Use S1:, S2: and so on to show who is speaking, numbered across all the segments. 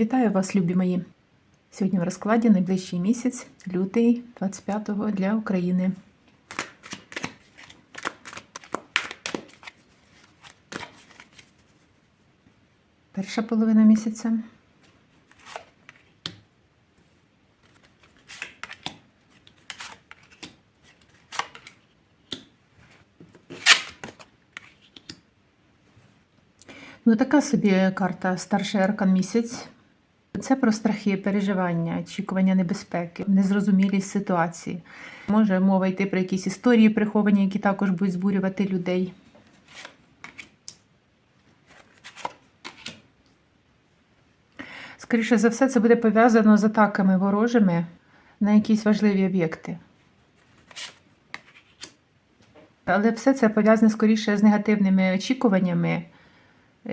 S1: Вітаю вас, любі мої! Сьогодні в розкладі найближчий місяць, лютий 25-го для України. Перша половина місяця. Ну, така собі карта старший аркан місяць. Це про страхи, переживання, очікування небезпеки, незрозумілість ситуації. Може мова йти про якісь історії приховані, які також будуть збурювати людей. Скоріше за все, це буде пов'язано з атаками ворожими на якісь важливі об'єкти. Але все це пов'язане скоріше з негативними очікуваннями,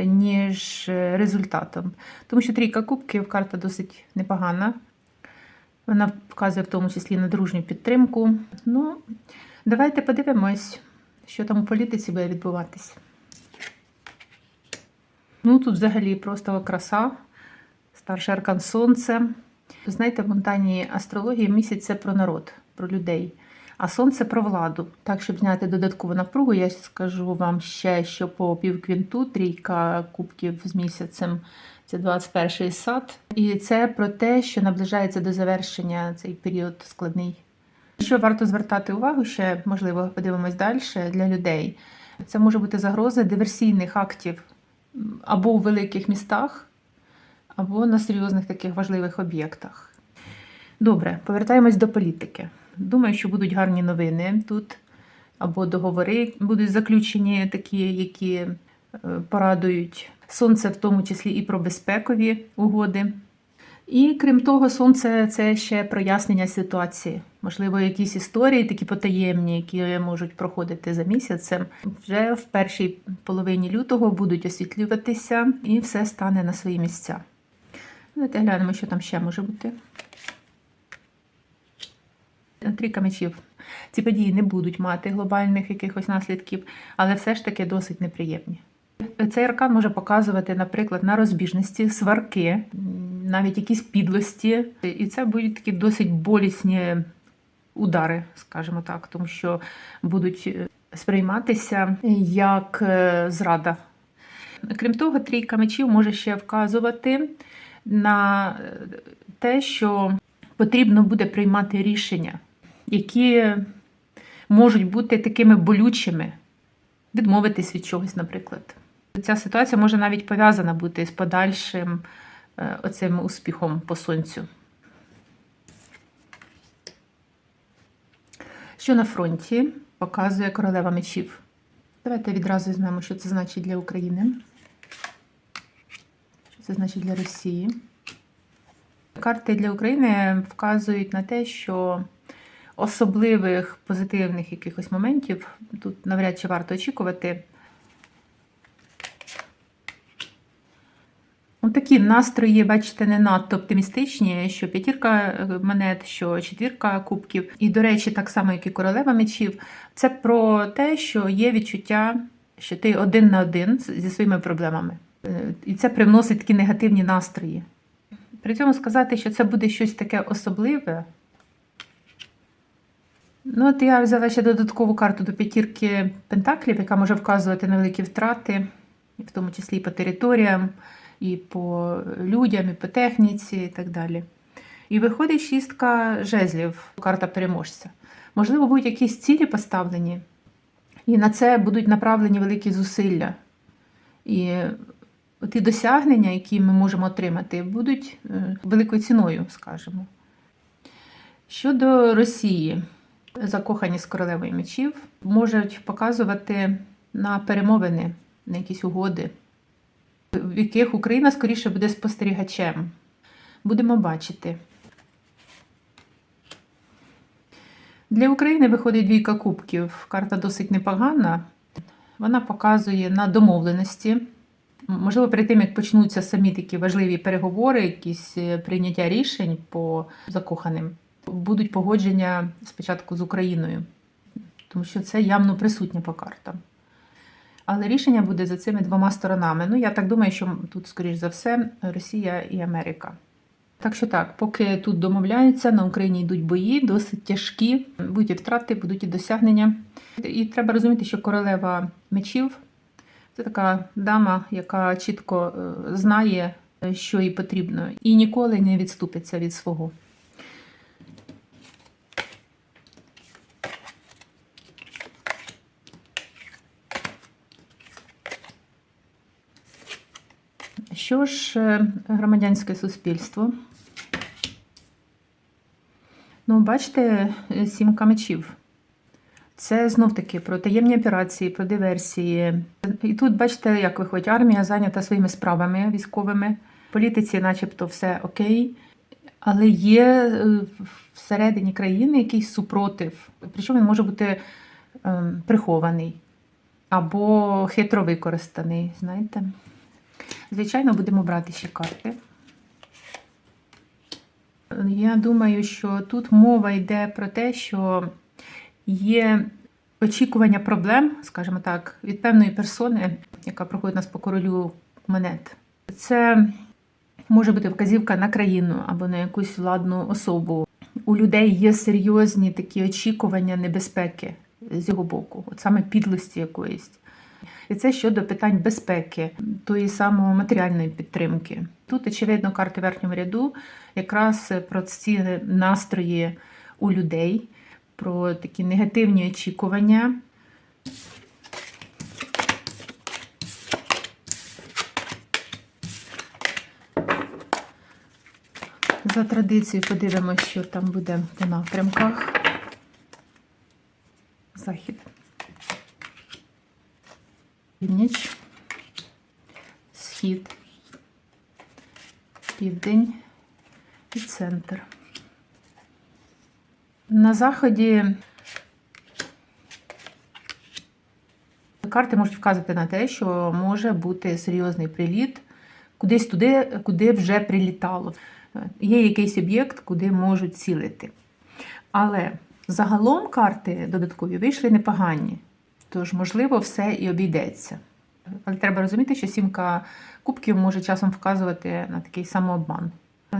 S1: ніж результатом. Тому що трійка кубків карта досить непогана. Вона вказує в тому числі на дружню підтримку. Ну, давайте подивимось, що там у політиці буде відбуватись. Ну, тут взагалі просто краса, старший аркан сонце. Знаєте, в монтані астрології місяць це про народ, про людей. А сонце про владу. Так, щоб зняти додаткову напругу, я скажу вам ще, що по півквінту трійка кубків з місяцем це 21-й сад. І це про те, що наближається до завершення цей період складний. Що варто звертати увагу ще, можливо, подивимось далі для людей. Це може бути загроза диверсійних актів або у великих містах, або на серйозних таких важливих об'єктах. Добре, повертаємось до політики. Думаю, що будуть гарні новини тут, або договори будуть заключені, такі, які е, порадують сонце, в тому числі і про безпекові угоди. І крім того, сонце це ще прояснення ситуації. Можливо, якісь історії, такі потаємні, які можуть проходити за місяцем, вже в першій половині лютого будуть освітлюватися і все стане на свої місця. Давайте глянемо, що там ще може бути. Трійка мечів. Ці події не будуть мати глобальних якихось наслідків, але все ж таки досить неприємні. Цей аркан може показувати, наприклад, на розбіжності, сварки, навіть якісь підлості. І це будуть такі досить болісні удари, скажімо так, тому що будуть сприйматися як зрада. Крім того, трійка мечів може ще вказувати на те, що потрібно буде приймати рішення, які можуть бути такими болючими, відмовитись від чогось, наприклад. Ця ситуація може навіть пов'язана бути з подальшим оцим успіхом по сонцю. Що на фронті показує королева мечів? Давайте відразу візьмемо, що це значить для України, що це значить для Росії. Карти для України вказують на те, що особливих позитивних якихось моментів тут навряд чи варто очікувати. Такі настрої, бачите, не надто оптимістичні, що п'ятірка монет, що четвірка кубків. І, до речі, так само, як і королева мечів, це про те, що є відчуття, що ти один на один зі своїми проблемами. І це привносить такі негативні настрої. При цьому сказати, що це буде щось таке особливе. Ну, от я взяла ще додаткову карту до п'ятірки Пентаклів, яка може вказувати на великі втрати, в тому числі і по територіям, і по людям, і по техніці, і так далі. І виходить шістка жезлів, карта переможця. Можливо, будуть якісь цілі поставлені, і на це будуть направлені великі зусилля. І ті досягнення, які ми можемо отримати, будуть великою ціною, скажімо. Щодо Росії, закохані з королевою мечів, можуть показувати на перемовини, на якісь угоди, в яких Україна скоріше буде спостерігачем. Будемо бачити. Для України виходить двійка кубків. Карта досить непогана. Вона показує на домовленості. Можливо, перед тим, як почнуться самі такі важливі переговори, якісь прийняття рішень по закоханим, будуть погодження спочатку з Україною, тому що це явно присутнє по картам. Але рішення буде за цими двома сторонами. Ну, я так думаю, що тут, скоріш за все, Росія і Америка. Так що так, поки тут домовляються, на Україні йдуть бої, досить тяжкі, будуть і втрати, будуть і досягнення. І треба розуміти, що королева мечів це така дама, яка чітко е, знає, е, що їй потрібно, і ніколи не відступиться від свого. Що ж, е, громадянське суспільство? Ну, бачите, е, сімка мечів. Це знов таки про таємні операції, про диверсії. І тут, бачите, як виходить, армія зайнята своїми справами військовими. В політиці, начебто, все окей. Але є е, всередині країни якийсь супротив. Причому він може бути ем, прихований або хитро використаний, знаєте. Звичайно, будемо брати ще карти. Я думаю, що тут мова йде про те, що є очікування проблем, скажімо так, від певної персони, яка проходить нас по королю монет. Це може бути вказівка на країну або на якусь владну особу. У людей є серйозні такі очікування небезпеки з його боку, от саме підлості якоїсь. І це щодо питань безпеки, тої самої матеріальної підтримки. Тут, очевидно, карти верхнього ряду якраз про ці настрої у людей, про такі негативні очікування. За традицією подивимося, що там буде по напрямках. Захід. Північ, схід, південь і центр. На заході карти можуть вказувати на те, що може бути серйозний приліт кудись туди, куди вже прилітало. Є якийсь об'єкт, куди можуть цілити. Але загалом карти додаткові вийшли непогані. Тож, можливо, все і обійдеться. Але треба розуміти, що сімка кубків може часом вказувати на такий самообман.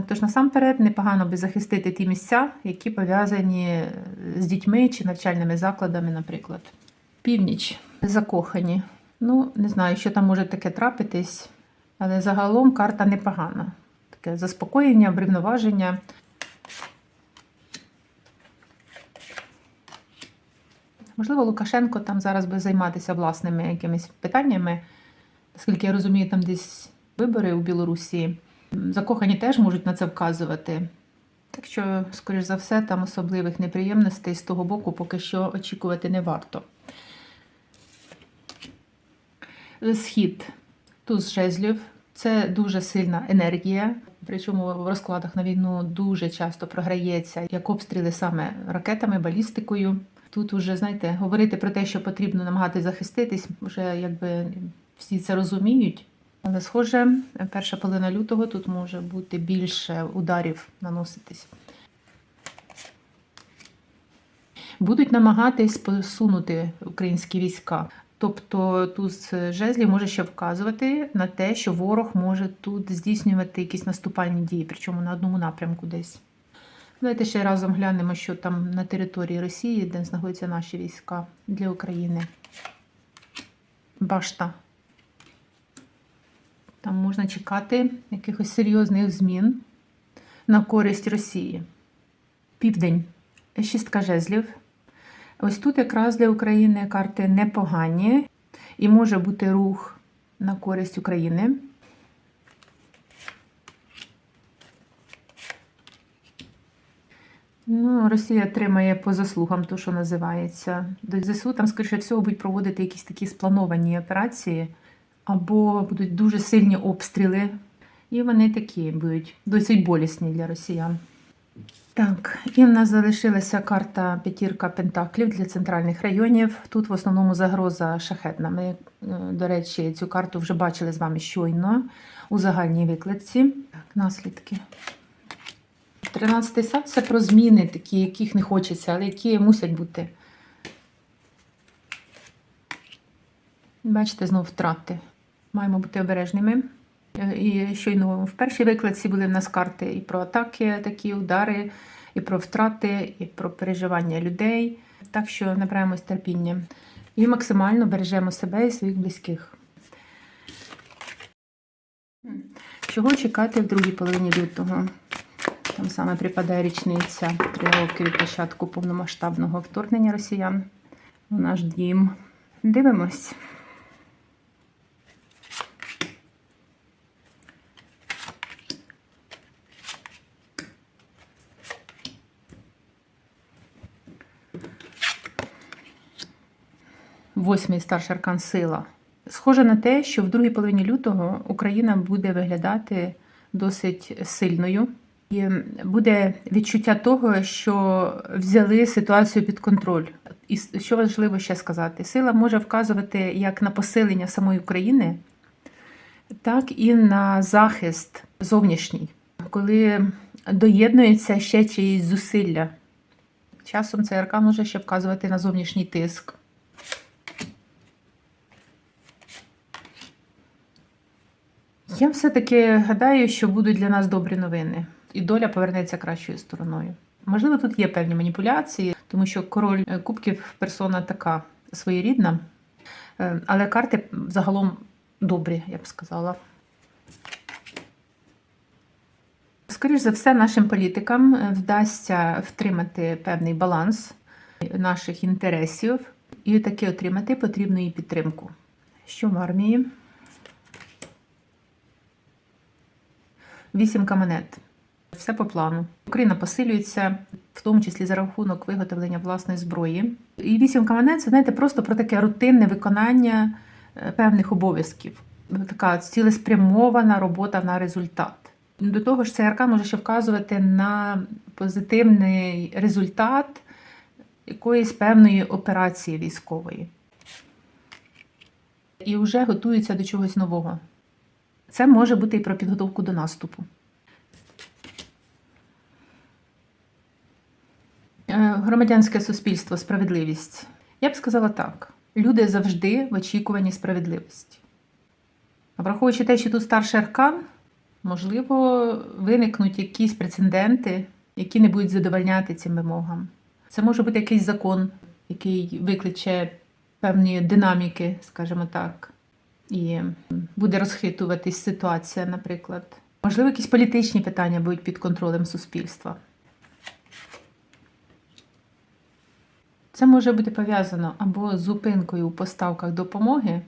S1: Тож, насамперед, непогано би захистити ті місця, які пов'язані з дітьми чи навчальними закладами, наприклад. Північ закохані. Ну, не знаю, що там може таке трапитись, але загалом карта непогана. Таке заспокоєння, врівноваження. Можливо, Лукашенко там зараз би займатися власними якимись питаннями. Наскільки я розумію, там десь вибори у Білорусі. Закохані теж можуть на це вказувати. Так що, скоріш за все, там особливих неприємностей з того боку поки що очікувати не варто. Схід. Туз жезлів. Це дуже сильна енергія. Причому в розкладах на війну дуже часто програється як обстріли саме ракетами, балістикою. Тут уже, знаєте, говорити про те, що потрібно намагатися захиститись, вже якби всі це розуміють. Але, схоже, перша половина лютого тут може бути більше ударів наноситись. Будуть намагатись посунути українські війська. Тобто туз жезлів може ще вказувати на те, що ворог може тут здійснювати якісь наступальні дії, причому на одному напрямку десь. Давайте ще разом глянемо, що там на території Росії, де знаходяться наші війська для України. Башта. Там можна чекати якихось серйозних змін на користь Росії. Південь. Шістка жезлів. Ось тут якраз для України карти непогані і може бути рух на користь України. Ну, Росія отримає по заслугам, то, що називається. До ЗСУ там, скоріше всього, будуть проводити якісь такі сплановані операції, або будуть дуже сильні обстріли. І вони такі будуть досить болісні для росіян. Так, і в нас залишилася карта п'ятірка пентаклів для центральних районів. Тут в основному загроза шахетна. Ми, е, до речі, цю карту вже бачили з вами щойно у загальній викладці. Так, наслідки. 13 сад це про зміни, такі, яких не хочеться, але які мусять бути. Бачите, знову втрати. Маємо бути обережними. Е, І щойно в першій викладці були в нас карти і про атаки, такі удари, і про втрати, і про переживання людей. Так що набираємось терпіння і максимально бережемо себе і своїх близьких. Чого чекати в другій половині лютого? Там саме припадає річниця три роки від початку повномасштабного вторгнення росіян у наш дім. Дивимось. Восьмий старший аркан сила. Схоже на те, що в другій половині лютого Україна буде виглядати досить сильною. І буде відчуття того, що взяли ситуацію під контроль. І що важливо ще сказати, сила може вказувати як на посилення самої України, так і на захист зовнішній, коли доєднується ще чиїсь зусилля. Часом цей аркан може ще вказувати на зовнішній тиск. Я все-таки гадаю, що будуть для нас добрі новини, і доля повернеться кращою стороною. Можливо, тут є певні маніпуляції, тому що король е, кубків персона така своєрідна, Е, але карти загалом добрі, я б сказала. Скоріш за все, нашим політикам е, вдасться втримати певний баланс наших інтересів і таки отримати потрібну їй підтримку. Що в армії? Вісімка монет. Все по плану. Україна посилюється, в тому числі за рахунок виготовлення власної зброї. І вісімка монет це знаєте, просто про таке рутинне виконання е, певних обов'язків. Така цілеспрямована робота на результат. До того ж, цей аркан може ще вказувати на позитивний результат якоїсь певної операції військової. І вже готується до чогось нового. Це може бути і про підготовку до наступу. Громадянське суспільство, справедливість. Я б сказала так: люди завжди в очікуванні справедливості. А враховуючи те, що тут старший аркан, можливо, виникнуть якісь прецеденти, які не будуть задовольняти цим вимогам. Це може бути якийсь закон, який викличе певні динаміки, скажімо так, і буде розхитуватись ситуація, наприклад. Можливо, якісь політичні питання будуть під контролем суспільства. Це може бути пов'язано або з зупинкою у поставках допомоги.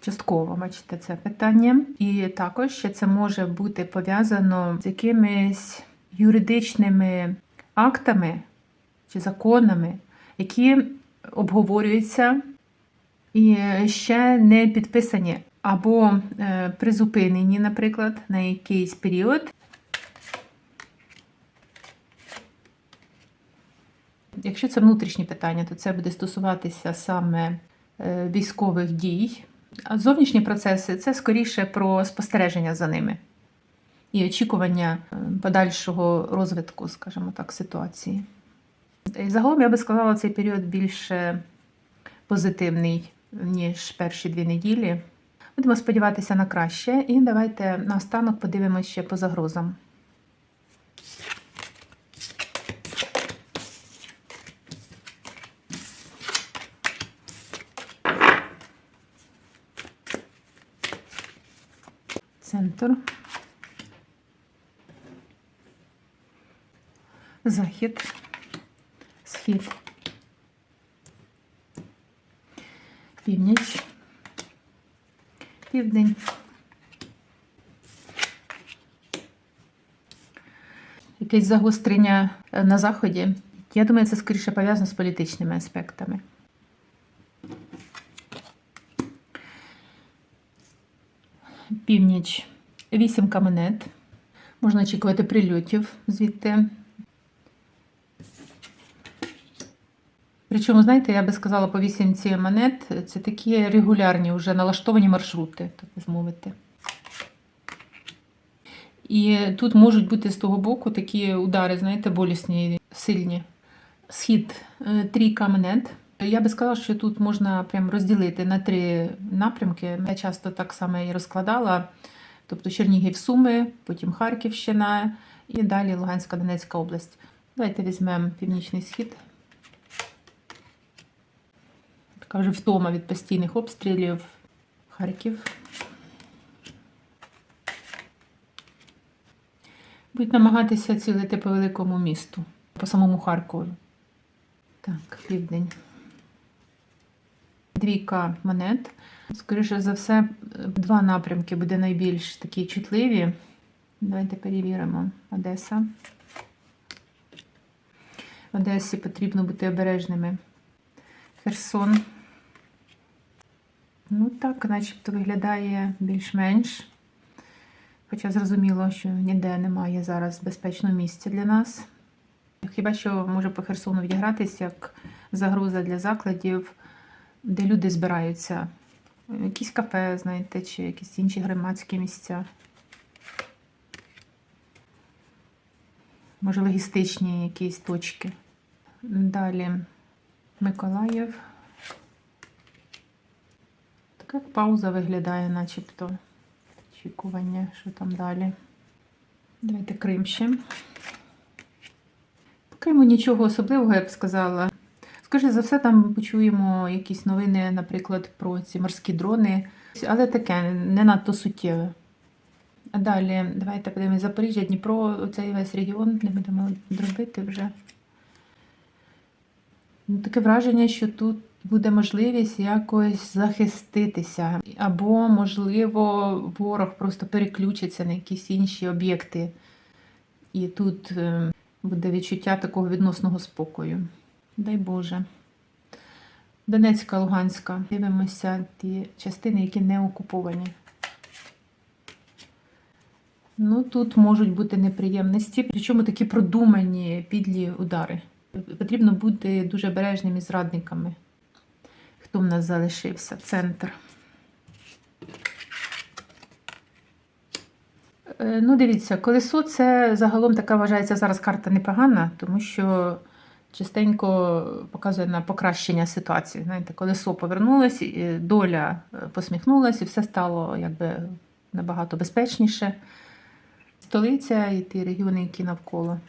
S1: Частково, бачите, це питання. І також ще це може бути пов'язано з якимись юридичними актами чи законами, які обговорюються і ще не підписані або е, призупинені, наприклад, на якийсь період. Якщо це внутрішні питання, то це буде стосуватися саме е, військових дій. А зовнішні процеси це скоріше про спостереження за ними і очікування е, подальшого розвитку, скажімо так, ситуації. І загалом я би сказала, цей період більше позитивний, ніж перші дві неділі. Будемо сподіватися на краще, і давайте наостанок подивимося ще по загрозам. Центр. Захід. Схід. Північ. Південь. Якесь загострення е, на заході. Я думаю, це скоріше пов'язано з політичними аспектами. Північ. Вісімка монет. Можна очікувати прильотів звідти. Причому, знаєте, я би сказала, по вісімці монет це такі регулярні, вже налаштовані маршрути, так би мовити. І тут можуть бути з того боку такі удари, знаєте, болісні, сильні. Схід е, трійка монет. Я би сказала, що тут можна прям розділити на три напрямки. Я часто так само і розкладала. Тобто Чернігів, Суми, потім Харківщина і далі Луганська Донецька область. Давайте візьмемо північний схід. Така вже втома від постійних обстрілів. Харків. Будуть намагатися цілити по великому місту, по самому Харкові. Так, південь. Двійка монет. Скоріше за все, два напрямки буде найбільш такі чутливі. Давайте перевіримо. Одеса. В Одесі потрібно бути обережними. Херсон. Ну так, начебто виглядає більш-менш. Хоча зрозуміло, що ніде немає зараз безпечного місця для нас. Хіба що може по Херсону відігратися як загроза для закладів, де люди збираються. Якісь кафе, знаєте, чи якісь інші громадські місця. Може, логістичні якісь точки. Далі Миколаїв. Така пауза виглядає, начебто. Очікування, що там далі. Давайте Крим ще. По Криму нічого особливого, я б сказала. Скоріше за все, там почуємо якісь новини, наприклад, про ці морські дрони, але таке не надто суттєве. А далі, давайте подивимось Запоріжжя, Дніпро, цей весь регіон, не будемо дробити вже. Ну, Таке враження, що тут буде можливість якось захиститися, або, можливо, ворог просто переключиться на якісь інші об'єкти. І тут е, буде відчуття такого відносного спокою. Дай Боже. Донецька, Луганська. Дивимося ті частини, які не окуповані. Ну, тут можуть бути неприємності, причому такі продумані підлі удари. Потрібно бути дуже обережним із зрадниками. Хто в нас залишився? Центр. Е, Ну, дивіться, колесо це загалом така вважається зараз карта непогана, тому що частенько показує на покращення ситуації. Знаєте, колесо повернулось, і доля е, посміхнулася, і все стало якби набагато безпечніше. Столиця і ті регіони, які навколо.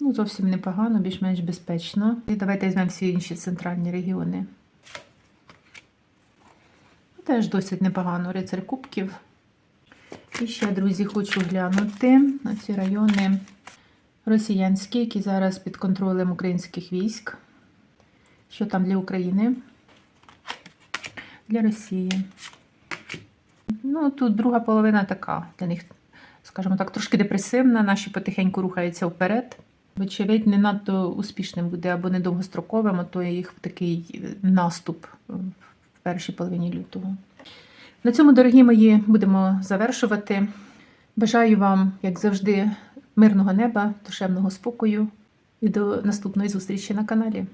S1: Ну, зовсім непогано, більш-менш безпечно. І давайте візьмемо всі інші центральні регіони. Ну, Теж досить непогано. Рицар Кубків. І ще, друзі, хочу глянути на ці райони росіянські, які зараз під контролем українських військ. Що там для України? Для Росії. Ну, тут друга половина така для них, скажімо так, трошки депресивна. Наші потихеньку рухаються вперед. Вочевидь, не надто успішним буде або недовгостроковим, а то їх такий наступ в першій половині лютого. На цьому, дорогі мої, будемо завершувати. Бажаю вам, як завжди, мирного неба, душевного спокою і до наступної зустрічі на каналі.